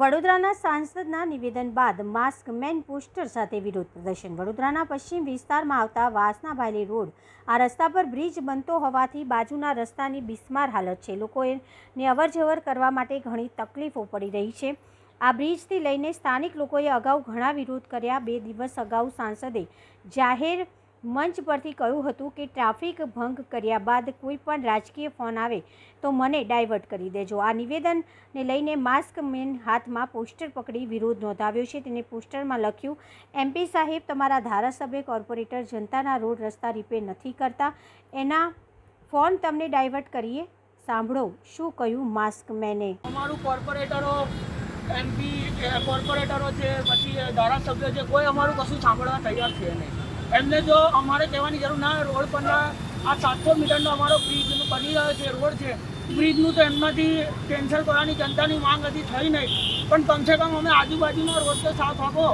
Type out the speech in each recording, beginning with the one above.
વડોદરાના સાંસદના નિવેદન બાદ માસ્ક, મેન પોસ્ટર સાથે વિરોધ પ્રદર્શન. વડોદરાના પશ્ચિમ વિસ્તારમાં આવતા વાસના ભાયલી રોડ આ રસ્તા પર બ્રિજ બનતો હોવાથી બાજુના રસ્તાની બિસ્માર હાલત છે. લોકોને અવરજવર કરવા માટે ઘણી તકલીફો પડી રહી છે. આ બ્રિજથી લઈને સ્થાનિક લોકોએ અગાઉ ઘણા વિરોધ કર્યા. બે દિવસ અગાઉ સાંસદે જાહેર મંચ પરથી કહ્યું હતું કે ટ્રાફિક ભંગ કર્યા બાદ કોઈ પણ રાજકીય ફોન આવે તો મને ડાયવર્ટ કરી દેજો. આ નિવેદનને લઈને માસ્ક મેન હાથમાં પોસ્ટર પકડી વિરોધ નોંધાવ્યો છે. તેને પોસ્ટરમાં લખ્યું એમપી સાહેબ, તમારા ધારાસભ્ય, કોર્પોરેટર જનતાના રોડ રસ્તા રિપેર નથી કરતા. એના ફોન તમને ડાયવર્ટ કરીએ. સાંભળો શું કહ્યું માસ્ક મેને. અમારું કોર્પોરેટરો એમપી કોર્પોરેટરો છે પછી ધારાસભ્યો છે કોઈ અમારું કશું સાંભળવા તૈયાર છે નહીં. એમને જો અમારે કહેવાની જરૂર ના રોડ પરના આ સાતસો મીટરનો અમારો બ્રિજ બની રહ્યો છે, રોડ છે. બ્રિજનું તો એમનાથી કેન્સલ કરવાની જનતાની માંગ હતી થઈ નહીં. પણ કમસે કમ અમે આજુબાજુનો રોડ તો સાફ આપો.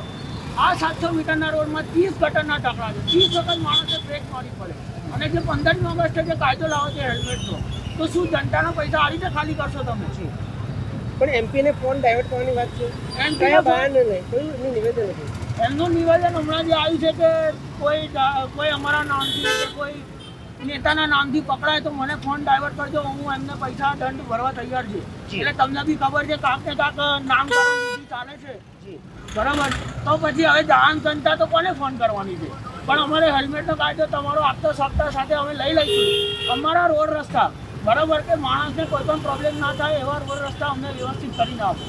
આ સાતસો મીટરના રોડમાં ત્રીસ ગટરના ટકરા છે. ત્રીસ વખત માણસે બ્રેક મારી પડે. અને જે પંદરમી ઓગસ્ટે જે કાયદો લાવો છે હેલ્મેટનો, તો શું જનતાના પૈસા આ રીતે ખાલી કરશો તમે? પણ એમપીને ફોન ડાયવર્ટ કરવાની વાત છે. કયા બહાને નહીં કોઈ એમનું નિવેદન નથી. એમનું નિવેદન હમણાં જે આવ્યું છે કે કોઈ કોઈ અમારા નામથી કે કોઈ નેતાના નામથી પકડાય તો મને ફોન ડાયવર્ટ કરજો હું એમને પૈસા દંડ ભરવા તૈયાર છું. એટલે તમને બી ખબર છે કાંક ને કાંક નામ ચાલે છે. જી. બરાબર? તો પછી હવે જાન જનતા તો કોને ફોન કરવાની છે? પણ અમારે હેલ્મેટનો કાયદો તમારો આપતો સપ્તાહ સાથે અમે લઈ લઈશું. અમારા રોડ રસ્તા બરાબર કે માણસને કોઈ પણ પ્રોબ્લેમ ના થાય, એવા રોડ રસ્તા અમને વ્યવસ્થિત કરીને આપો.